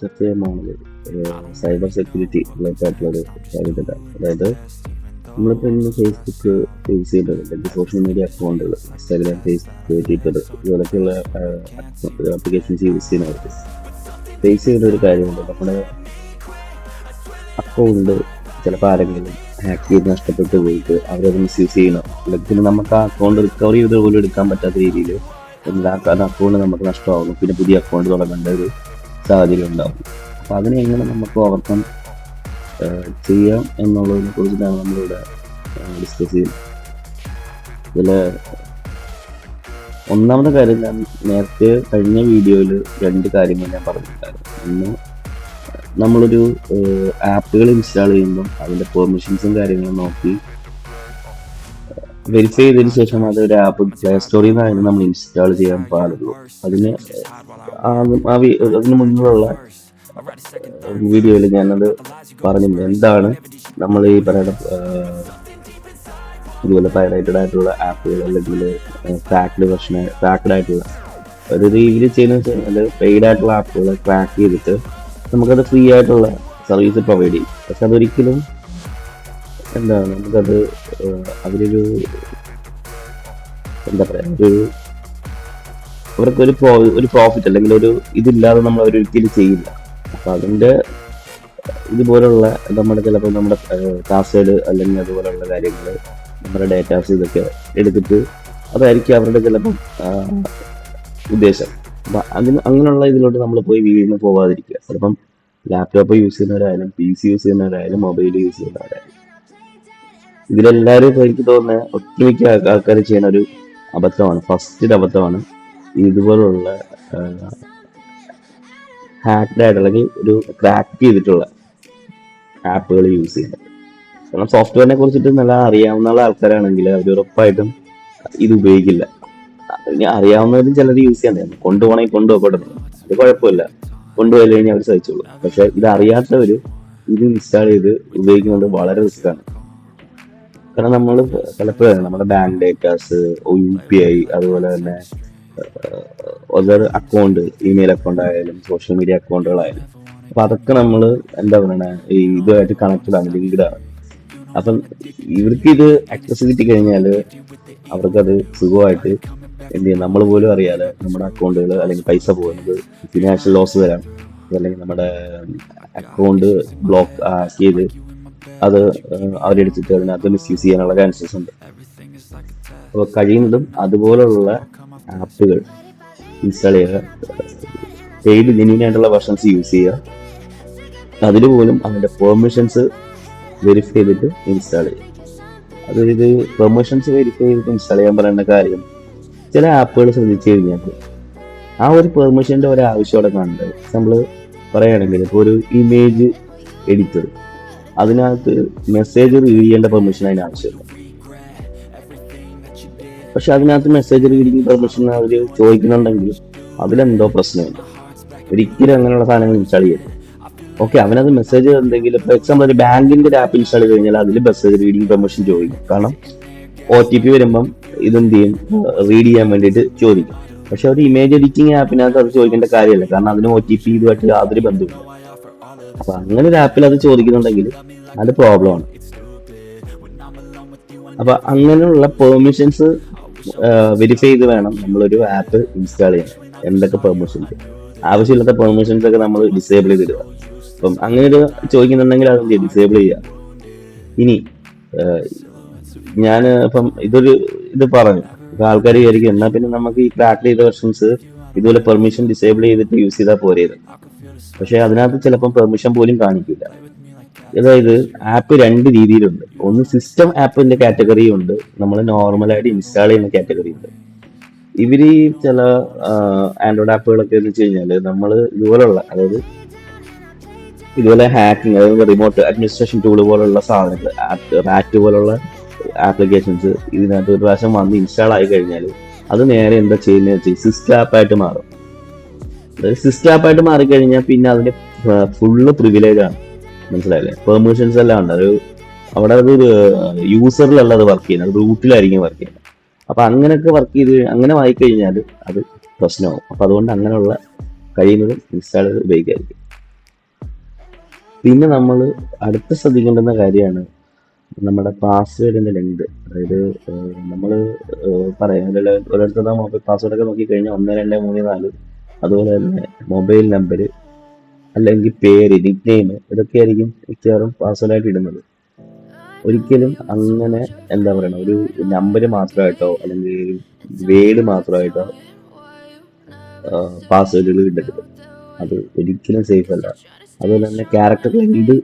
ചർച്ച cyber security related കാര്യത്തിലാണ് അതായത് നമ്മളിപ്പോൾ ഇന്ന് ഫേസ്ബുക്ക് യൂസ് ചെയ്യുന്നത് അല്ലെങ്കിൽ സോഷ്യൽ മീഡിയ അക്കൗണ്ടുകൾ ഇൻസ്റ്റാഗ്രാം ഫേസ്ബുക്ക് ട്വിറ്റർ ഇതുപോലൊക്കെയുള്ള ആപ്ലിക്കേഷൻസ് യൂസ് ചെയ്യുന്നവർക്ക് ഫേസ് ചെയ്യുന്ന ഒരു കാര്യമുണ്ട്. നമ്മുടെ അക്കൗണ്ട് ചിലപ്പോൾ ആരെങ്കിലും ഹാക്ക് ചെയ്ത് നഷ്ടപ്പെട്ട് പോയിട്ട് അവരത് മിസ്യൂസ് ചെയ്യണം. അല്ലെങ്കിൽ പിന്നെ നമുക്ക് ആ അക്കൗണ്ട് റിക്കവർ ചെയ്ത് പോലും എടുക്കാൻ പറ്റാത്ത രീതിയിൽ എന്താ അക്കൗണ്ട് നമുക്ക് നഷ്ടമാകുന്നു പിന്നെ പുതിയ അക്കൗണ്ട് തുടങ്ങേണ്ട ഒരു സാഹചര്യം ഉണ്ടാവും അപ്പോൾ അതിനെ എങ്ങനെ നമുക്ക് ഓവർകം ചെയ്യാം എന്നുള്ളതിനെ കുറിച്ചിട്ടാണ് നമ്മളിവിടെ ഡിസ്കസ് ചെയ്യുന്നത്. ഇതിൽ ഒന്നാമത്തെ കാര്യം ഞാൻ നേരത്തെ കഴിഞ്ഞ വീഡിയോയിൽ രണ്ട് കാര്യങ്ങൾ ഞാൻ പറഞ്ഞിട്ടുണ്ടായിരുന്നു. ഒന്ന് നമ്മളൊരു ആപ്പുകൾ ഇൻസ്റ്റാൾ ചെയ്യുമ്പോൾ അതിന്റെ പെർമിഷൻസും കാര്യങ്ങളും നോക്കി വെരിഫൈ ചെയ്തതിന് ശേഷം അത് ഒരു ആപ്പ് പ്ലേ സ്റ്റോറിൽ നിന്നാണ് നമ്മൾ ഇൻസ്റ്റാൾ ചെയ്യാൻ പാടുള്ളൂ. അതിന് അതിന് മുന്നിലുള്ള വീഡിയോയിൽ ഞാനത് പറഞ്ഞു എന്താണ് നമ്മൾ ഈ പറയുന്ന ഇതുപോലെ പൈറേറ്റഡ് ആയിട്ടുള്ള ആപ്പുകൾ അല്ലെങ്കിൽ ക്രാക്ഡ് വെർഷൻ ക്രാക്ഡ് ആയിട്ടുള്ള ഒരു രീതിയിൽ ചെയ്യുന്ന വെച്ചാൽ പെയ്ഡ് ആയിട്ടുള്ള ആപ്പുകൾ ക്രാക്ക് ചെയ്തിട്ട് നമുക്കത് ഫ്രീ ആയിട്ടുള്ള സർവീസ് പ്രൊവൈഡ് ചെയ്യും. പക്ഷെ അതൊരിക്കലും എന്താണ്? നമുക്കത് അവരൊരു എന്താ പറയുക ഒരു അവർക്ക് ഒരു പ്രോ ഒരു പ്രോഫിറ്റ് അല്ലെങ്കിൽ ഒരു ഇതില്ലാതെ നമ്മൾ അവരൊരിക്കലും ചെയ്യില്ല. അപ്പൊ അതിന്റെ ഇതുപോലുള്ള നമ്മുടെ ചിലപ്പോൾ നമ്മുടെ കാസേഡ് അല്ലെങ്കിൽ അതുപോലുള്ള കാര്യങ്ങൾ നമ്മുടെ ഡേറ്റാസ് ഇതൊക്കെ എടുത്തിട്ട് അതായിരിക്കും അവരുടെ ചിലപ്പം ഉദ്ദേശം. അപ്പൊ അതിന് അങ്ങനെയുള്ള ഇതിലോട്ട് നമ്മൾ പോയി വീഴുന്ന പോവാതിരിക്കുക. ചിലപ്പം ലാപ്ടോപ്പ് യൂസ് ചെയ്യുന്നവരായാലും പി സി യൂസ് ചെയ്യുന്നവരായാലും മൊബൈൽ യൂസ് ചെയ്യുന്നവരായാലും. ഇതിലെല്ലാവരും ഇപ്പൊ എനിക്ക് തോന്നുന്നത് ഒട്ടുമിക്ക ആൾക്കാർ ചെയ്യുന്ന ഒരു അബദ്ധമാണ്. ഫസ്റ്റ് അബദ്ധമാണ്. ഇതുപോലുള്ള ഹാക്ഡ് ആയിട്ട് അല്ലെങ്കിൽ ഒരു ക്രാക്ക് ചെയ്തിട്ടുള്ള ആപ്പുകൾ യൂസ് ചെയ്യുന്നത്. കാരണം സോഫ്റ്റ്വെയറിനെ കുറിച്ചിട്ട് നല്ല അറിയാവുന്ന ആൾക്കാരാണെങ്കിൽ അവർ ഉറപ്പായിട്ടും ഇത് ഉപയോഗിക്കില്ല. ഇനി അറിയാവുന്നവരും ചിലർ യൂസ് ചെയ്യാൻ തരും കൊണ്ടുപോകണമെങ്കിൽ കൊണ്ടുപോകപ്പെടുന്നു. അത് കുഴപ്പമില്ല. കൊണ്ടുപോയി കഴിഞ്ഞാൽ അവർ സഹിച്ചോളൂ. പക്ഷെ ഇത് അറിയാത്തവർ ഇത് ഇൻസ്റ്റാൾ ചെയ്ത് ഉപയോഗിക്കുന്നത് വളരെ റിസ്ക്കാണ് കാരണം നമ്മൾ പലപ്പോഴും നമ്മുടെ bank datas U P I അതുപോലെ തന്നെ അതർ അക്കൗണ്ട് ഇമെയിൽ അക്കൗണ്ട് ആയാലും സോഷ്യൽ മീഡിയ അക്കൗണ്ടുകളായാലും അപ്പൊ അതൊക്കെ നമ്മൾ എന്താ പറയണേ ഈ ഇതുമായിട്ട് കണക്റ്റഡ് ആണ് ലിങ്ക്ഡ് ആണ് അപ്പം ഇവർക്ക് ഇത് ആക്സസ് കിട്ടി കഴിഞ്ഞാൽ അവർക്കത് സുഖമായിട്ട് എന്ത് ചെയ്യും? നമ്മൾ പോലും അറിയാതെ നമ്മുടെ അക്കൗണ്ടുകൾ അല്ലെങ്കിൽ പൈസ പോകുന്നത് ഫിനാൻഷ്യൽ ലോസ് വരാം. അല്ലെങ്കിൽ നമ്മുടെ അക്കൗണ്ട് ബ്ലോക്ക് ചെയ്ത് അത് അവരെടുത്തിട്ട് അതിനകത്ത് മിസ്യൂസ് ചെയ്യാനുള്ള ചാൻസസ് ഉണ്ട്. അപ്പോൾ കഴിയുന്നതും അതുപോലുള്ള ആപ്പുകൾ ഇൻസ്റ്റാൾ ചെയ്യുക പെയ്ഡ് ജെന്യൂൻ വെർഷൻസ് യൂസ് ചെയ്യുക. അതിൽ പോലും അതിന്റെ പെർമിഷൻസ് വെരിഫൈ ചെയ്തിട്ട് ഇൻസ്റ്റാൾ ചെയ്യുക. അതായത് പെർമിഷൻസ് വെരിഫൈ ചെയ്തിട്ട് ഇൻസ്റ്റാൾ ചെയ്യാൻ പറയുന്ന കാര്യം ചില ആപ്പുകൾ ശ്രദ്ധിച്ചു കഴിഞ്ഞാൽ ആ ഒരു പെർമിഷന്റെ ഒരു ആവശ്യം അവിടെ കാണുന്നത് നമ്മൾ പറയുകയാണെങ്കിൽ ഇപ്പോൾ ഒരു ഇമേജ് എഡിറ്റർ അതിനകത്ത് മെസ്സേജ് റീഡ് ചെയ്യേണ്ട പെർമിഷൻ അതിന് ആവശ്യമില്ല. പക്ഷെ അതിനകത്ത് മെസ്സേജ് റീഡിങ് പെർമിഷൻ അവർ ചോദിക്കുന്നുണ്ടെങ്കിൽ അതിലെന്തോ പ്രശ്നമുണ്ട്. ഒരിക്കലും അങ്ങനെയുള്ള സാധനങ്ങൾ ഇൻസ്റ്റാൾ ചെയ്യരുത്. ഓക്കെ അവനത് മെസ്സേജ് എന്തെങ്കിലും ഇപ്പോൾ എക്സാമ്പിൾ ഒരു ബാങ്കിന്റെ ഒരു ആപ്പ് ഇൻസ്റ്റാൾ ചെയ്ത് കഴിഞ്ഞാൽ അതിൽ മെസ്സേജ് റീഡിങ് പെർമിഷൻ ചോദിക്കും. കാരണം ഒ ടി പി വരുമ്പം ഇതെന്ത് ചെയ്യും റീഡ് ചെയ്യാൻ വേണ്ടിയിട്ട് ചോദിക്കും. പക്ഷെ ഒരു ഇമേജ് എഡിറ്റിംഗ് ആപ്പിനകത്ത് അത് ചോദിക്കേണ്ട കാര്യമല്ല. കാരണം അതിന് ഒ ടി പി ഇതുമായിട്ട് യാതൊരു ബന്ധവുമില്ല. അപ്പൊ അങ്ങനെ ഒരു ആപ്പിൽ അത് ചോദിക്കുന്നുണ്ടെങ്കിൽ അത് പ്രോബ്ലമാണ് അപ്പൊ അങ്ങനെയുള്ള പെർമിഷൻസ് വെരിഫൈ ചെയ്ത് വേണം നമ്മളൊരു ആപ്പ് ഇൻസ്റ്റാൾ ചെയ്യാൻ. എന്തൊക്കെ പെർമിഷൻസ് ആവശ്യമില്ലാത്ത പെർമിഷൻസ് ഒക്കെ നമ്മൾ ഡിസേബിൾ ചെയ്ത് ചെയ്തിടുക അപ്പം അങ്ങനെ ഒരു ചോദിക്കുന്നുണ്ടെങ്കിൽ അത് ഡിസേബിൾ ചെയ്യുക ഇനി ഞാൻ ഇപ്പം ഇതൊരു ഇത് പറഞ്ഞു. ഇപ്പൊ ആൾക്കാർ വിചാരിക്കും എന്നാൽ പിന്നെ നമുക്ക് ഈ ക്രാക്ക് ചെയ്ത വെർഷൻസ് ഇതുപോലെ പെർമിഷൻ ഡിസേബിൾ ചെയ്തിട്ട് യൂസ് ചെയ്താൽ പോരേത് പക്ഷെ അതിനകത്ത് ചിലപ്പം പെർമിഷൻ പോലും കാണിക്കില്ല. അതായത് ആപ്പ് രണ്ട് രീതിയിലുണ്ട്. ഒന്ന് സിസ്റ്റം ആപ്പിന്റെ കാറ്റഗറി ഉണ്ട്. നമ്മൾ നോർമലായിട്ട് ഇൻസ്റ്റാൾ ചെയ്യുന്ന കാറ്റഗറി ഉണ്ട്. ഇവർ ഈ ചില ആൻഡ്രോയിഡ് ആപ്പുകളൊക്കെ എന്ന് വെച്ച് കഴിഞ്ഞാൽ നമ്മൾ ഇതുപോലുള്ള അതായത് ഇതുപോലെ ഹാക്കിംഗ് അതായത് റിമോട്ട് അഡ്മിനിസ്ട്രേഷൻ ടൂൾ പോലുള്ള സാധനങ്ങൾ റാറ്റ് പോലുള്ള ആപ്ലിക്കേഷൻസ് ഇതിനകത്ത് ഒരു പ്രാവശ്യം വന്ന് ഇൻസ്റ്റാൾ ആയി കഴിഞ്ഞാൽ അത് നേരെ എന്താ ചെയ്യുന്നത് സിസ്റ്റം ആപ്പായിട്ട് മാറും. സിസ്റ്റം ആപ്പായിട്ട് മാറിക്കഴിഞ്ഞാൽ പിന്നെ അതിന്റെ ഫുള്ള് പ്രിവിലേജ് ആണ്. മനസ്സിലായില്ലേ? പെർമിഷൻസ് എല്ലാം ഉണ്ട്. അത് അവിടെ അത് യൂസറിലല്ല അത് വർക്ക് ചെയ്യുന്നത്. റൂട്ടിലായിരിക്കും വർക്ക് ചെയ്യുന്നത്. അപ്പൊ അങ്ങനെയൊക്കെ വർക്ക് ചെയ്ത് അങ്ങനെ വായിക്കഴിഞ്ഞാൽ അത് പ്രശ്നമാവും. അപ്പൊ അതുകൊണ്ട് അങ്ങനെയുള്ള കഴിയുന്നതും ഇൻസ്റ്റാൾ ചെയ്ത് ഉപയോഗിക്കാതിരിക്കും പിന്നെ നമ്മൾ അടുത്ത ശ്രദ്ധിക്കേണ്ടുന്ന കാര്യമാണ് നമ്മുടെ പാസ്വേഡിന്റെ ലെങ്ത് അതായത് നമ്മൾ പറയാം. ഓരോരുത്തരുടെ ഒക്കെ നോക്കി കഴിഞ്ഞാൽ ഒന്ന് രണ്ട് മൂന്ന് നാല് അതുപോലെ തന്നെ മൊബൈൽ നമ്പർ അല്ലെങ്കിൽ പേര് നിക് നെയിം ഇതൊക്കെ ആയിരിക്കും മിക്കവാറും പാസ്വേഡായിട്ട് ഇടുന്നത്. ഒരിക്കലും അങ്ങനെ എന്താ പറയണ ഒരു നമ്പർ മാത്രമായിട്ടോ അല്ലെങ്കിൽ വേഡ് മാത്രമായിട്ടോ പാസ്വേഡുകൾ ഇടരുത്. അത് ഒരിക്കലും സേഫ് അല്ല. അതുപോലെ തന്നെ ക്യാരക്ടർ ഇത്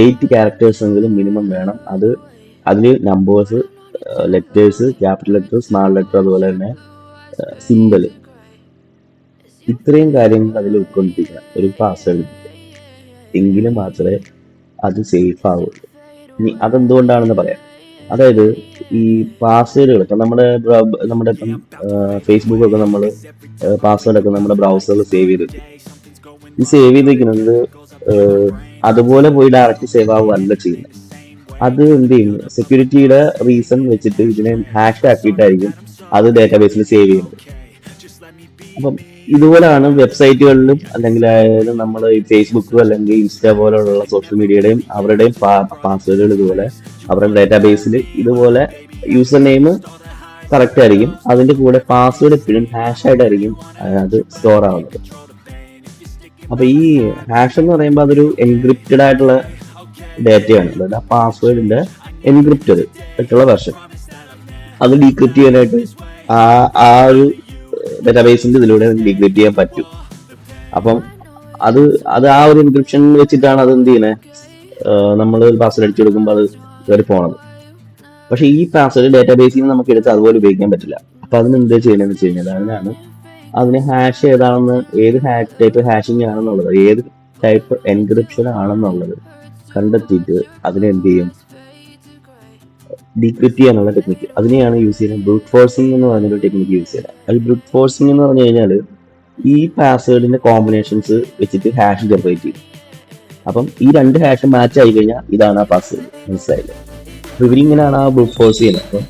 എയ്റ്റ് ക്യാരക്ടേഴ്സ് എങ്കിലും മിനിമം വേണം. അത് അതിൽ numbers letters capital letter small letter അതുപോലെ തന്നെ സിമ്പിൾ ഇത്രയും കാര്യങ്ങൾ അതിൽ ഉൾക്കൊണ്ടിരിക്കണം ഒരു പാസ്വേഡ് എങ്കിലും മാത്രമേ അത് സേഫ് ആവുള്ളൂ. ഇനി അതെന്തുകൊണ്ടാണെന്ന് പറയാം. അതായത് ഈ പാസ്വേഡുകൾ ഇപ്പം നമ്മുടെ നമ്മുടെ ഇപ്പം ഫേസ്ബുക്കൊക്കെ നമ്മൾ പാസ്വേഡ് ഒക്കെ നമ്മുടെ ബ്രൗസറിൽ സേവ് ചെയ്തിട്ട്. ഈ സേവ് ചെയ്തിരിക്കുന്നത് വെക്കുന്നത് അതുപോലെ പോയി ഡയറക്റ്റ് സേവ് ആവുകയല്ല ചെയ്യുന്നത്. അത് എന്ത് ചെയ്യും? സെക്യൂരിറ്റിയുടെ റീസൺ വെച്ചിട്ട് ഇതിനെ ഹാഷ് ആക്കിയിട്ടായിരിക്കും അത് ഡാറ്റാബേസിൽ സേവ് ചെയ്യുന്നത്. അപ്പം ഇതുപോലെയാണ് വെബ്സൈറ്റുകളിലും അല്ലെങ്കിൽ ആയാലും നമ്മൾ ഈ ഫേസ്ബുക്ക് അല്ലെങ്കിൽ ഇൻസ്റ്റ പോലുള്ള സോഷ്യൽ മീഡിയയുടെയും അവരുടെയും പാസ്വേഡുകൾ ഇതുപോലെ അവരുടെ ഡാറ്റാബേസിൽ ഇതുപോലെ യൂസർ നെയിം കറക്റ്റ് ആയിരിക്കും. അതിന്റെ കൂടെ പാസ്വേഡ് എപ്പോഴും ഹാഷ് ആയിട്ടായിരിക്കും അത് സ്റ്റോർ ആവുന്നത്. അപ്പൊ ഈ ഹാഷ് എന്ന് പറയുമ്പോൾ അതൊരു എൻക്രിപ്റ്റഡ് ആയിട്ടുള്ള ഡേറ്റയാണ് അതായത് ആ പാസ്വേഡിന്റെ എൻക്രിപ്റ്റഡ് ആയിട്ടുള്ള വെർഷൻ അത് ഡീക്രിപ്റ്റ് ചെയ്യാനായിട്ട് ആ ആ ഒരു ഡാറ്റാബേസിന്റെ ഇതിലൂടെ ഡിഗ്രിറ്റ് ചെയ്യാൻ പറ്റും. അപ്പം അത് അത് ആ ഒരു ഇൻക്രിപ്ഷൻ വെച്ചിട്ടാണ് അത് എന്ത് ചെയ്യണേ നമ്മൾ പാസ്വേഡ് അടിച്ചു കൊടുക്കുമ്പോൾ അത് കയറി പോണത്. പക്ഷെ ഈ പാസ്വേഡ് ഡേറ്റാബേസിൽ നിന്ന് നമുക്ക് എടുത്ത് അതുപോലെ ഉപയോഗിക്കാൻ പറ്റില്ല. അപ്പൊ അതിന് എന്താ ചെയ്യണമെന്ന് വെച്ച് കഴിഞ്ഞാൽ അതിനാണ് അതിന് ഹാഷ് ഏതാണെന്ന് ഏത് ഹാഷ് ടൈപ്പ് ഹാഷിംഗ് ആണെന്നുള്ളത് ഏത് ടൈപ്പ് എൻക്രിപ്ഷൻ ആണെന്നുള്ളത് കണ്ടെത്തിയിട്ട് അതിനെന്ത് ചെയ്യും? ഡീക്രിപ്റ്റ് ചെയ്യാനുള്ള ടെക്നിക്ക് അതിനെയാണ് യൂസ് ചെയ്യുന്നത്. ബ്രൂട്ട് ഫോഴ്സിംഗ് എന്ന് പറഞ്ഞൊരു ടെക്നിക്ക് യൂസ് ചെയ്യുക അതിൽ ബ്രൂട്ട് ഫോഴ്സിംഗ് എന്ന് പറഞ്ഞു കഴിഞ്ഞാൽ ഈ പാസ്വേഡിന്റെ കോമ്പിനേഷൻസ് വെച്ചിട്ട് ഹാഷ് ജനറേറ്റ് ചെയ്യും. അപ്പം ഈ രണ്ട് ഹാഷ് മാച്ച് ആയി കഴിഞ്ഞാൽ ഇതാണ് ആ പാസ്വേഡ് മനസ്സിലായില്ലേ? ഇവരിങ്ങനെയാണ് ആ ബ്രൂട്ട് ഫോഴ്സ് ചെയ്യുന്നത്. അപ്പം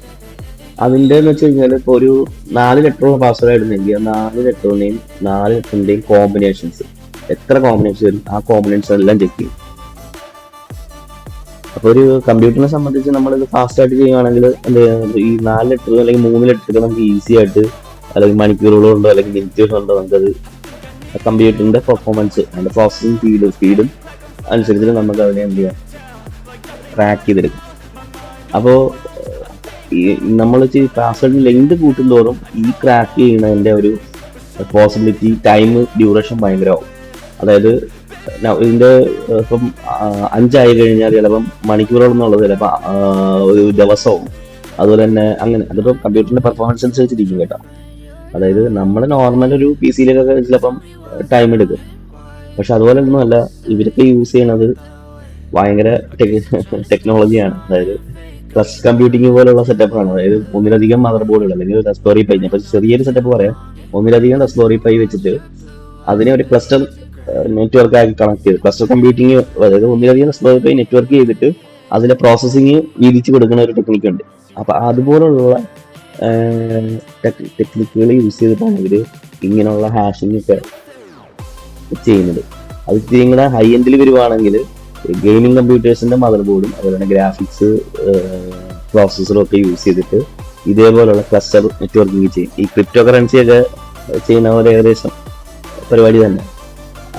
അതിന്റെ എന്ന് വെച്ച് കഴിഞ്ഞാൽ ഇപ്പോൾ ഒരു നാല് ലെറ്ററുള്ള പാസ്വേഡ് ആയിരുന്നെങ്കിൽ ആ നാല് ലെറ്ററിന്റെയും നാല് ലെറ്ററിന്റെയും കോമ്പിനേഷൻസ് എത്ര കോമ്പിനേഷൻ വരും? ആ കോമ്പിനേഷൻ എല്ലാം ചെക്ക് ചെയ്യും. അപ്പൊ ഒരു കമ്പ്യൂട്ടറിനെ സംബന്ധിച്ച് നമ്മൾ ഇത് ഫാസ്റ്റ് ആയിട്ട് ചെയ്യുകയാണെങ്കിൽ ഈ നാല് ലെറ്റർ അല്ലെങ്കിൽ മൂന്ന് ലെറ്റർ നമുക്ക് ഈസി ആയിട്ട് അല്ലെങ്കിൽ മണിക്കൂറുകളോ ഉണ്ടോ അല്ലെങ്കിൽ മിനിറ്റുകളുണ്ടോ നമുക്കത് കമ്പ്യൂട്ടറിന്റെ പെർഫോമൻസ് അതിന്റെ പ്രോസസ്സിംഗ് സ്പീഡ് സ്പീഡും അനുസരിച്ച് നമുക്ക് അതിനെ എന്ത് ചെയ്യാം ട്രാക്ക് ചെയ്തെടുക്കും. അപ്പോൾ ഈ നമ്മൾ പാസ്വേഡ് ലെങ്ത് കൂട്ടുന്തോറും ഈ ക്രാക്ക് ചെയ്യുന്നതിന്റെ ഒരു പോസിബിലിറ്റി ടൈം ഡ്യൂറേഷൻ ഭയങ്കരമാവും. അതായത് ഇതിന്റെ ഇപ്പം അഞ്ചായി കഴിഞ്ഞാൽ ചിലപ്പം മണിക്കൂറുകൾ എന്നുള്ളത് ചിലപ്പോൾ ഒരു ദിവസവും. അതുപോലെ തന്നെ അങ്ങനെ അതിപ്പോൾ കമ്പ്യൂട്ടറിന്റെ പെർഫോമൻസ് അനുസരിച്ചിരിക്കും കേട്ടോ. അതായത് നമ്മൾ നോർമൽ ഒരു പി സിയിലൊക്കെ ചിലപ്പം ടൈം എടുക്കും. പക്ഷെ അതുപോലെ ഒന്നുമല്ല ഇവരൊക്കെ യൂസ് ചെയ്യണത് ഭയങ്കര ടെക്നോളജിയാണ് അതായത് ക്ലസ് കമ്പ്യൂട്ടിംഗ് പോലുള്ള സെറ്റപ്പാണ് അതായത് ഒന്നിലധികം മദർ ബോർഡുകൾ അല്ലെങ്കിൽ റെസ്പെറി പൈ ചെറിയൊരു സെറ്റപ്പ് പറയാം. ഒന്നിലധികം റെസ്പെറി പൈ വെച്ചിട്ട് അതിനെ ഒരു ക്ലസ്റ്റർ നെറ്റ്വർക്ക് ആക്കി കണക്ട് ചെയ്ത്. ക്ലസ്റ്റർ കമ്പ്യൂട്ടിംഗ് അതായത് ഒന്നിലധികം റെസ്പെറി നെറ്റ്വർക്ക് ചെയ്തിട്ട് അതിലെ പ്രോസസ്സിങ് വീതിച്ച് കൊടുക്കുന്ന ഒരു ടെക്നിക്ക് ഉണ്ട്. അപ്പൊ അതുപോലുള്ള ടെക്നിക്കുകൾ യൂസ് ചെയ്തിട്ടാണ് ഇവർ ഇങ്ങനെയുള്ള ഹാഷിംഗ് ഒക്കെ ചെയ്യുന്നത്. അത് ഇങ്ങനെ ഹൈ എൻഡിൽ വരുവാണെങ്കിൽ ഗെയിമിംഗ് കമ്പ്യൂട്ടേഴ്സിന്റെ മദർ ബോർഡും അതുപോലെ ഗ്രാഫിക്സ് പ്രോസസ്സറും ഒക്കെ യൂസ് ചെയ്തിട്ട് ഇതേപോലുള്ള ക്ലസ്റ്റർ നെറ്റ്വർക്കിംഗ് ചെയ്യും. ഈ ക്രിപ്റ്റോ കറൻസി ഒക്കെ ചെയ്യുന്ന പോലെ ഏകദേശം പരിപാടി തന്നെ.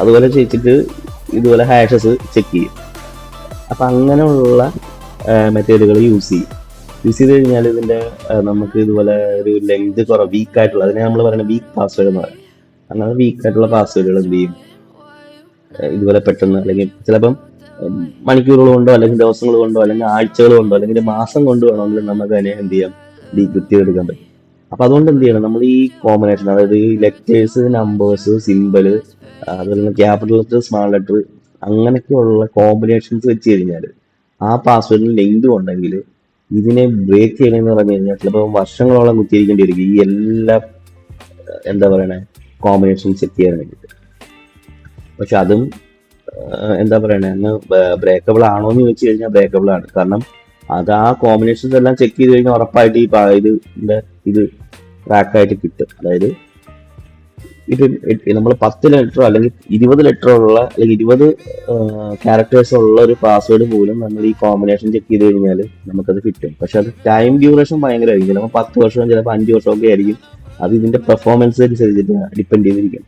അതുപോലെ ചെയ്യിച്ചിട്ട് ഇതുപോലെ ഹാഷസ് ചെക്ക് ചെയ്യും. അപ്പം അങ്ങനെയുള്ള മെത്തേഡുകൾ യൂസ് ചെയ്യും. യൂസ് ചെയ്ത് കഴിഞ്ഞാൽ ഇതിന്റെ നമുക്ക് ഇതുപോലെ ഒരു ലെങ്ത് കുറവ് വീക്ക് ആയിട്ടുള്ള അതിനെ നമ്മൾ പറയുന്നത് വീക്ക് പാസ്വേഡ് എന്ന് പറയും. അങ്ങനെ വീക്ക് ആയിട്ടുള്ള പാസ്വേഡുകൾ എന്ത് ചെയ്യും? ഇതുപോലെ പെട്ടെന്ന് അല്ലെങ്കിൽ ചിലപ്പം മണിക്കൂറുകൾ കൊണ്ടോ അല്ലെങ്കിൽ ദിവസങ്ങൾ കൊണ്ടോ അല്ലെങ്കിൽ ആഴ്ചകൾ കൊണ്ടോ അല്ലെങ്കിൽ മാസം കൊണ്ടോ വേണമെങ്കിൽ നമുക്ക് അതിനെ എന്ത് ചെയ്യാം? ഡീക്രിപ്റ്റ് എടുക്കാൻ പറ്റും. അപ്പൊ അതുകൊണ്ട് എന്ത് ചെയ്യണം? നമ്മൾ ഈ കോമ്പിനേഷൻ അതായത് ഈ ലെറ്റേഴ്സ് നമ്പേഴ്സ് സിമ്പിൾ അതുപോലെ തന്നെ ക്യാപിറ്റൽ ലെറ്റർ സ്മാൾ ലെറ്റർ അങ്ങനെയൊക്കെയുള്ള കോമ്പിനേഷൻസ് വെച്ച് കഴിഞ്ഞാൽ ആ പാസ്വേഡിന് ലെങ്ത് ഉണ്ടെങ്കിൽ ഇതിനെ ബ്രേക്ക് ചെയ്യണമെന്ന് പറഞ്ഞു കഴിഞ്ഞാൽ ചിലപ്പോൾ വർഷങ്ങളോളം കുത്തിയിരിക്കേണ്ടി വരും. ഈ എല്ലാ എന്താ പറയണേ കോമ്പിനേഷൻ ചെക്ക് ചെയ്യാൻ വേണ്ടിയിട്ട്. പക്ഷെ അതും എന്താ പറയണേ അന്ന് ബ്രേക്കബിൾ ആണോ എന്ന് ചോദിച്ചു കഴിഞ്ഞാൽ ബ്രേക്കബിൾ ആണ്. കാരണം അത് ആ കോമ്പിനേഷൻസ് എല്ലാം ചെക്ക് ചെയ്ത് കഴിഞ്ഞാൽ ഉറപ്പായിട്ട് ഈ ഇത് ഇത് ട്രാക്കായിട്ട് കിട്ടും. അതായത് ഇത് നമ്മൾ പത്ത് ലെറ്ററോ അല്ലെങ്കിൽ ഇരുപത് ലെറ്ററോ ഉള്ള അല്ലെങ്കിൽ ഇരുപത് ക്യാരക്ടേഴ്സ് ഉള്ള ഒരു പാസ്വേഡ് പോലും നമ്മൾ ഈ കോമ്പിനേഷൻ ചെക്ക് ചെയ്ത് കഴിഞ്ഞാൽ നമുക്കത് കിട്ടും. പക്ഷെ അത് ടൈം ഡ്യൂറേഷൻ ഭയങ്കരമായിരിക്കും. ചിലപ്പോൾ പത്ത് വർഷവും ചിലപ്പോൾ അഞ്ച് വർഷമൊക്കെ ആയിരിക്കും. അത് ഇതിന്റെ പെർഫോമൻസ് അനുസരിച്ചിട്ട് ഡിപ്പെൻഡ് ചെയ്തിരിക്കും.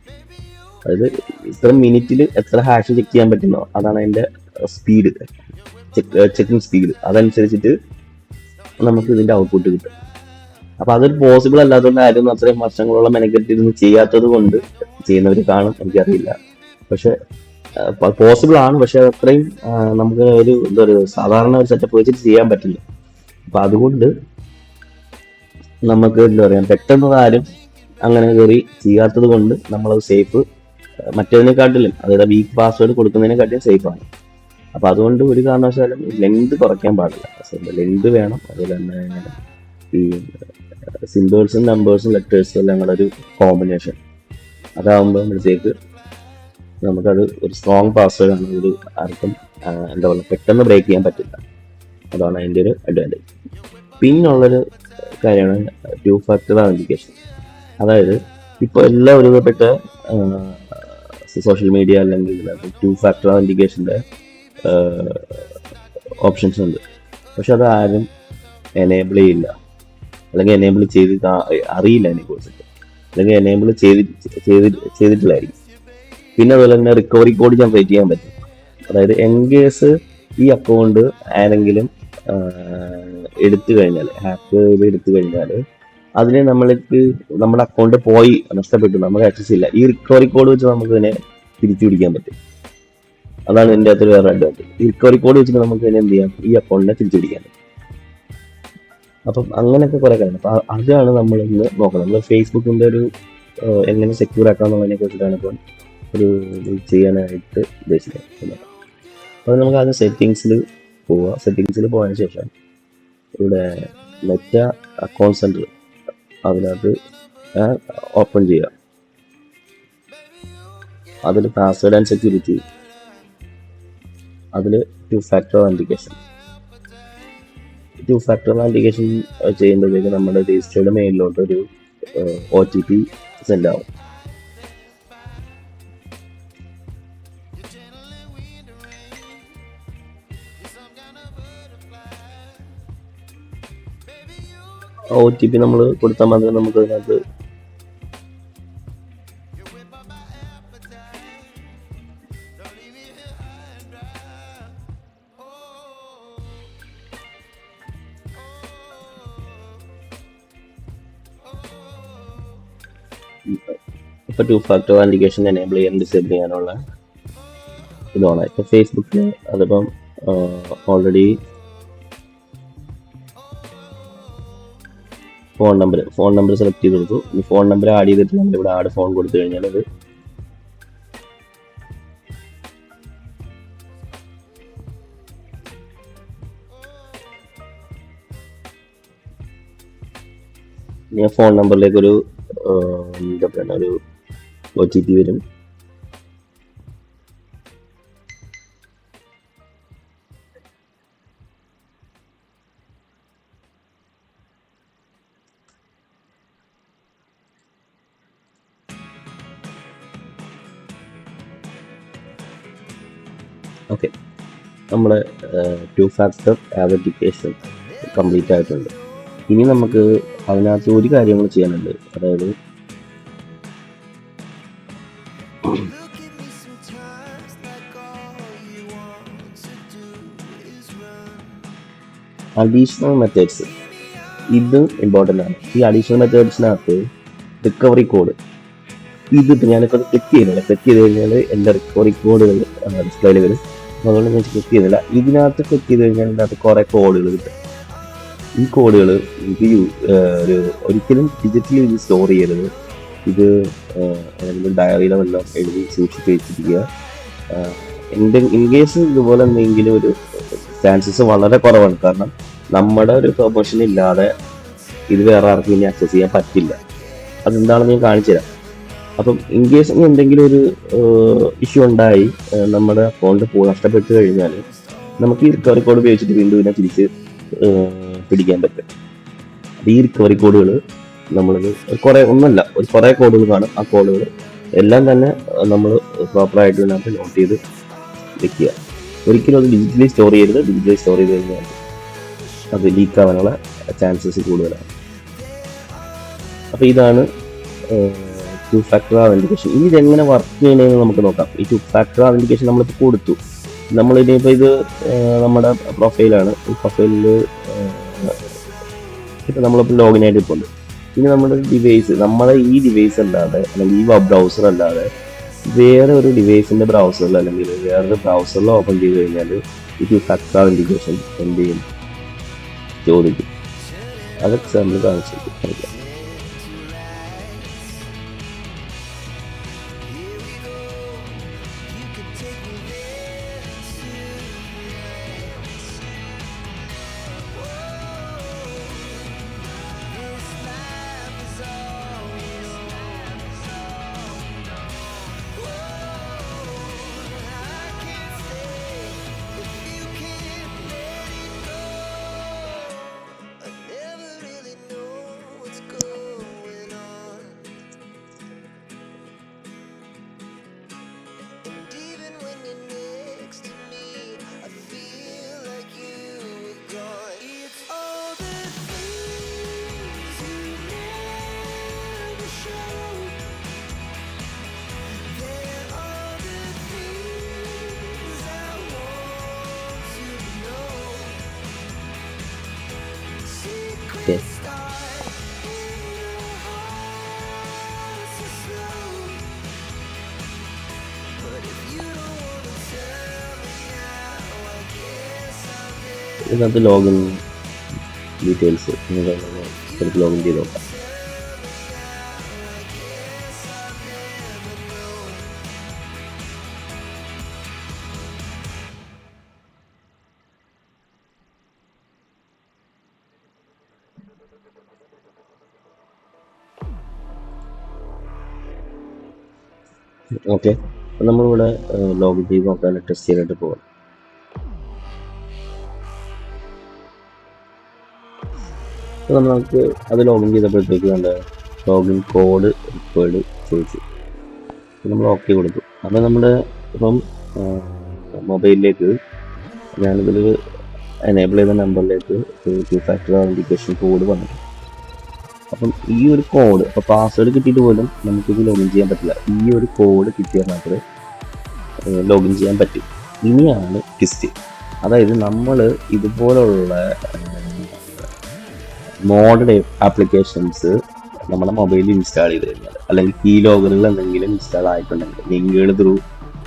അതായത് ഇത്ര മിനിറ്റിൽ എത്ര ഹാഷ് ചെക്ക് ചെയ്യാൻ പറ്റുന്നോ അതാണ് അതിന്റെ സ്പീഡ് ചെക്കിംഗ് സ്പീഡ് അതനുസരിച്ചിട്ട് നമുക്ക് ഇതിന്റെ ഔട്ട്പുട്ട് കിട്ടും. അപ്പൊ അതൊരു പോസിബിൾ അല്ലാത്തതുകൊണ്ട് ആരും അത്രയും വർഷങ്ങളോളം മെനക്കെട്ടിരുന്ന് ചെയ്യാത്തത് കൊണ്ട് ചെയ്യുന്നവർ കാണും എനിക്കറിയില്ല. പക്ഷെ പോസിബിൾ ആണ്. പക്ഷെ അത്രയും നമുക്ക് ഒരു എന്താ പറയുക സാധാരണ ഒരു സെറ്റപ്പ് വെച്ചിട്ട് ചെയ്യാൻ പറ്റില്ല. അപ്പൊ അതുകൊണ്ട് നമുക്ക് എന്താ പറയാ പെട്ടെന്ന് ആരും അങ്ങനെ കയറി ചെയ്യാത്തത് കൊണ്ട് നമ്മളത് സേഫ് മറ്റേതിനെക്കാട്ടിലും അതായത് വീക്ക് പാസ്വേഡ് കൊടുക്കുന്നതിനെക്കാട്ടിലും സേഫ് ആണ്. അപ്പൊ അതുകൊണ്ട് ഒരു കാരണവശാലും ലെങ്ത് കുറയ്ക്കാൻ പാടില്ല. ലെങ്ത് വേണം. അതുപോലെ തന്നെ ഈ സിമ്പിൾസും നമ്പേഴ്സും ലെറ്റേഴ്സും എല്ലാം കൂടെ ഒരു കോമ്പിനേഷൻ അതാകുമ്പോഴത്തേക്ക് നമുക്കത് ഒരു സ്ട്രോങ് പാസ്വേഡ് ആണ് ഒരു ആർക്കും എന്താ പറയുക പെട്ടെന്ന് ബ്രേക്ക് ചെയ്യാൻ പറ്റില്ല. അതാണ് അതിന്റെ ഒരു അഡ്വാന്റേജ് പിന്നുള്ളൊരു കാര്യമാണ് ടു ഫാക്ടർ authentication. അതായത് ഇപ്പോൾ എല്ലാ ഒരുവിധപ്പെട്ട സോഷ്യൽ മീഡിയ അല്ലെങ്കിൽ ടു ഫാക്ടർ authenticationന്റെ ഓപ്ഷൻസ് ഉണ്ട്. പക്ഷെ അത് ആരും എനേബിൾ ചെയ്യില്ല. അല്ലെങ്കിൽ എനേബിൾ ചെയ്ത് അറിയില്ല അതിനെ കുറിച്ചിട്ട്. അല്ലെങ്കിൽ എനേബിൾ ചെയ്ത് ചെയ്ത് ചെയ്തിട്ടില്ലായിരിക്കും പിന്നെ അതുപോലെ തന്നെ റിക്കവറി കോഡ് ജനറേറ്റ് ചെയ്യാൻ പറ്റും. അതായത് എൻ കേസ് ഈ അക്കൗണ്ട് ആരെങ്കിലും എടുത്തു കഴിഞ്ഞാൽ ഹാക്ക് എടുത്തു കഴിഞ്ഞാൽ അതിനെ നമ്മൾക്ക് നമ്മുടെ അക്കൗണ്ട് പോയി നഷ്ടപ്പെട്ടു. നമുക്ക് ആക്സസ് ഇല്ല. ഈ റിക്കവറി കോഡ് വെച്ച് നമുക്ക് ഇതിനെ തിരിച്ചു പിടിക്കാൻ പറ്റും. അതാണ് എന്റെ അകത്തൊരു വേറെ അഡ്വാന്റേജ് ഈ റിക്കവറി കോഡ് വെച്ചിട്ട് നമുക്ക് ഇതിനെ എന്ത് ചെയ്യാം? ഈ അക്കൗണ്ടിനെ തിരിച്ചു പിടിക്കാൻ പറ്റും. അപ്പം അങ്ങനെയൊക്കെ കുറെ കാര്യങ്ങൾ. അപ്പൊ അതാണ് നമ്മൾ ഇന്ന് നോക്കുന്നത്. നമ്മൾ ഫേസ്ബുക്കിന്റെ ഒരു എങ്ങനെ സെക്യൂർ ആക്കാം എന്നുള്ളതിനെ കുറിച്ചിട്ടാണ് ഇപ്പം ഒരു ചെയ്യാനായിട്ട് ഉദ്ദേശിക്കുന്നത്. അപ്പോൾ നമുക്ക് ആദ്യം സെറ്റിങ്സിൽ പോവുക സെറ്റിങ്സിൽ പോയതിനു ശേഷം ഇവിടെ മെറ്റ അക്കൗണ്ട് സെന്റർ അതിനകത്ത് ഓപ്പൺ ചെയ്യുക അതിൽ പാസ്വേഡ് ആൻഡ് സെക്യൂരിറ്റി അതിൽ two factor authentication. Two factor authentication ചെയ്യുമ്പോഴത്തേക്ക് നമ്മുടെ രജിസ്റ്റേർഡ് മെയിലിലോട്ട് ഒരു ഒ ടി പി സെൻഡ് ആവും. ഒ ടി പി നമ്മൾ കൊടുത്താൽ മാത്രമേ നമുക്ക് അതിനകത്ത് ഇപ്പോൾ ടു ഫാക്ടർ ആൻഡിക്കേഷൻ എനേബിൾ ചെയ്യാൻ ഡിസേബിൾ ചെയ്യാനുള്ള ഇതാണ്. ഇപ്പോൾ ഫേസ്ബുക്കിൽ അതിപ്പം already phone number phone number select ചെയ്ത് കൊടുത്തു. ഈ ഫോൺ നമ്പർ ആഡ് ചെയ്തിട്ട് നമ്മൾ ഇവിടെ ആഡ് ഫോൺ കൊടുത്തു കഴിഞ്ഞാൽ അത് ഞാൻ ഫോൺ നമ്പറിലേക്ക് ഒരു എന്താ പറയുക ഒരു ഒ ടി പി വരും. ഓക്കെ. നമ്മുടെ ടു ഫാക്ടർ ആതന്റിക്കേഷൻ കംപ്ലീറ്റ് ആയിട്ടുണ്ട്. ഇനി നമുക്ക് അതിനകത്ത് ഒരു കാര്യങ്ങൾ ചെയ്യാനുണ്ട്. അതായത് അഡീഷണൽ മെത്തേഡ്സ് ഇത് ഇമ്പോർട്ടന്റ് ആണ്. ഈ അഡീഷണൽ മെത്തേഡ്സിനകത്ത് റിക്കവറി കോഡ് ഇതിപ്പോൾ ഞാനിപ്പോൾ ക്ലിക്ക് ചെയ്യുന്നില്ല ക്ലിക്ക് ചെയ്ത് കഴിഞ്ഞാൽ എന്റെ റിക്കവറി കോഡുകൾ ഡിസ്പ്ലേയിൽ വരും. അതുകൊണ്ട് ഞാൻ ക്ലിക്ക് ചെയ്യുന്നില്ല ഇതിനകത്ത് ക്ലിക്ക് ചെയ്ത് കഴിഞ്ഞാൽ ഇതിനകത്ത് കുറേ കോഡുകൾ കിട്ടും. ഈ കോഡുകൾ ഇത് ഒരു ഒരിക്കലും ഡിജിറ്റലി ഇത് സ്റ്റോർ ചെയ്യരുത്. ഇത് ഏതെങ്കിലും ഡയറിയിലോ വല്ലതും എഴുതി സൂക്ഷിച്ച് വെച്ചിരിക്കുക. എന്റെ ഇൻ കേസ് ഇതുപോലെ എന്തെങ്കിലും ഒരു ചാൻസസ് വളരെ കുറവാണ്. കാരണം നമ്മുടെ ഒരു പെർമിഷൻ ഇല്ലാതെ ഇത് വേറെ ആർക്കും ഇനി ആക്സസ് ചെയ്യാൻ പറ്റില്ല. അതെന്താണെന്ന് ഞാൻ കാണിച്ചു തരാം. അപ്പം ഇൻ കേസ് എന്തെങ്കിലും ഒരു ഇഷ്യൂ ഉണ്ടായി നമ്മുടെ അക്കൗണ്ട് നഷ്ടപ്പെട്ട് കഴിഞ്ഞാൽ നമുക്ക് ഈ റിക്കവറി കോഡ് ഉപയോഗിച്ചിട്ട് വീണ്ടും ഇതിനെ തിരിച്ച് പിടിക്കാൻ പറ്റും. ഈ റിക്കവറി കോഡുകൾ നമ്മൾ കുറെ ഒന്നല്ല ഒരു കുറെ കോഡുകൾ കാണും. ആ കോഡുകൾ എല്ലാം തന്നെ നമ്മൾ പ്രോപ്പറായിട്ട് ഇതിനകത്ത് നോട്ട് ചെയ്ത് വെക്കുക. ഒരിക്കലും അത് ഡിജിറ്റലി സ്റ്റോർ ചെയ്യരുത്. ഡിജിറ്റലി സ്റ്റോർ ചെയ്ത് കഴിഞ്ഞാൽ അത് ലീക്ക് ആവാനുള്ള ചാൻസസ് കൂടുതലാണ്. അപ്പോൾ ഇതാണ് ടു ഫാക്ടർ അവന്റിക്കേഷൻ ഇനി ഇതെങ്ങനെ വർക്ക് ചെയ്യണമെന്ന് നമുക്ക് നോക്കാം. ഈ ടു ഫാക്ടർ അവന്റിക്കേഷൻ നമ്മളിപ്പോൾ കൊടുത്തു. നമ്മൾ ഇനിയിപ്പോൾ ഇത് നമ്മുടെ പ്രൊഫൈലാണ് ഈ പ്രൊഫൈലിൽ ഇപ്പം നമ്മളിപ്പോൾ ലോഗിൻ ആയിട്ട് ഇപ്പോൾ ഇനി നമ്മുടെ ഡിവൈസ് നമ്മുടെ ഈ ഡിവൈസ് അല്ലാതെ അല്ലെങ്കിൽ ഈ വെബ് ബ്രൗസർ അല്ലാതെ വേറെ ഒരു ഡിവൈസിന്റെ ബ്രൗസറിൽ അല്ലെങ്കിൽ വേറൊരു ബ്രൗസറിൽ ഓപ്പൺ ചെയ്ത് കഴിഞ്ഞാൽ ഇത് ടു ഇൻഡിക്കേഷൻ എന്ത് ചെയ്യും? ചോദിക്കും. അതൊക്കെ എക്സാമ്പിൾ കാണിച്ചു ഇതിനകത്ത് ലോഗിൻ ഡീറ്റെയിൽസ് നിങ്ങൾക്ക് ലോഗിൻ ചെയ്ത് നോക്കാം. ഓക്കെ നമ്മളിവിടെ ലോഗിൻ ചെയ്ത് നോക്കാൻ ടെസ്റ്റ് ചെയ്യാനായിട്ട് പോകാം അപ്പോൾ നമുക്ക് അത് ലോഗിൻ ചെയ്തപ്പോഴത്തേക്ക് വേണ്ട ലോഗിൻ കോഡ് റിക്വേർഡ് ചോദിച്ചു. നമ്മൾ ഓക്കെ കൊടുത്തു. അപ്പോൾ നമ്മുടെ ഇപ്പം മൊബൈലിലേക്ക് ഞാനിതിൽ എനേബിൾ ചെയ്ത നമ്പറിലേക്ക് ടു ഫാക്ടർ ഔതന്റിക്കേഷൻ കോഡ് വന്നിട്ടുണ്ട്. അപ്പം ഈ ഒരു കോഡ് അപ്പോൾ പാസ്വേഡ് കിട്ടിയിട്ട് പോലും നമുക്കിത് ലോഗിൻ ചെയ്യാൻ പറ്റില്ല. ഈ ഒരു കോഡ് കിട്ടിയാൽ മാത്രമേ ലോഗിൻ ചെയ്യാൻ പറ്റും. ഇനിയാണ് ട്വിസ്റ്റ് അതായത് നമ്മൾ ഇതുപോലുള്ള മോഡേൺ ആപ്ലിക്കേഷൻസ് നമ്മുടെ മൊബൈലിൽ ഇൻസ്റ്റാൾ ചെയ്ത് കഴിഞ്ഞാൽ അല്ലെങ്കിൽ കീ ലോഗറുകൾ എന്തെങ്കിലും ഇൻസ്റ്റാൾ ആയിട്ടുണ്ടെങ്കിൽ ലിങ്കുകൾ ത്രൂ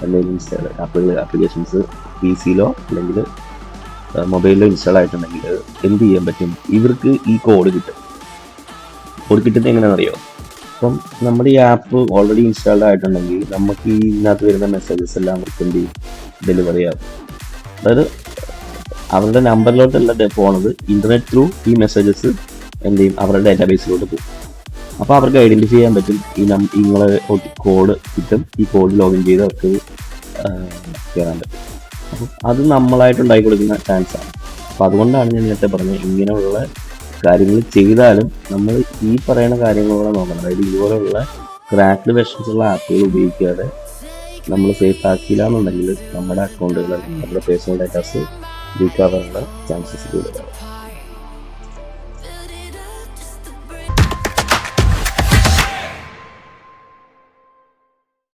എന്തെങ്കിലും ഇൻസ്റ്റാൾ ആപ്പുകൾ ആപ്ലിക്കേഷൻസ് പി സിയിലോ അല്ലെങ്കിൽ മൊബൈലിലോ ഇൻസ്റ്റാൾ ആയിട്ടുണ്ടെങ്കിൽ എന്ത് ചെയ്യാൻ പറ്റും? ഇവർക്ക് ഈ കോഡ് കിട്ടും. കോഡ് കിട്ടുന്നത് എങ്ങനെയാണെന്നറിയോ? അപ്പം നമ്മുടെ ഈ ആപ്പ് ഓൾറെഡി ഇൻസ്റ്റാൾഡ് ആയിട്ടുണ്ടെങ്കിൽ നമുക്ക് ഈ ഇതിനകത്ത് വരുന്ന മെസ്സേജസ് എല്ലാം ഡെലിവറി ആകും അതായത് അവരുടെ നമ്പറിലോട്ടല്ല പോണത്. ഇന്റർനെറ്റ് ത്രൂ ഈ മെസ്സേജസ് എന്ത് ചെയ്യും അവരുടെ ഡാറ്റാബേസിലോട്ട് പോകും. അപ്പോൾ അവർക്ക് ഐഡന്റിഫൈ ചെയ്യാൻ പറ്റും. ഈ നം നിങ്ങളെ കോഡ് കിട്ടും. ഈ കോഡ് ലോഗിൻ ചെയ്ത് അവർക്ക് കയറാൻ പറ്റും. അപ്പം അത് നമ്മളായിട്ട് ഉണ്ടാക്കി കൊടുക്കുന്ന ചാൻസ് ആണ്. അപ്പോൾ അതുകൊണ്ടാണ് ഞാൻ നേരത്തെ പറഞ്ഞത് ഇങ്ങനെയുള്ള കാര്യങ്ങൾ ചെയ്താലും നമ്മൾ ഈ പറയുന്ന കാര്യങ്ങളോടെ നോക്കണം. അതായത് ഇതുപോലെയുള്ള ക്രാക്ഡ് വെർഷൻസ് ഉള്ള ആപ്പുകൾ ഉപയോഗിക്കാതെ നമ്മൾ സേഫ് ആക്കിയില്ല എന്നുണ്ടെങ്കിൽ നമ്മുടെ അക്കൗണ്ടുകൾ നമ്മുടെ പേഴ്സണൽ ഡാറ്റാസ് ലീക്ക് ആവാനുള്ള ചാൻസസ് കൂടുതലാണ്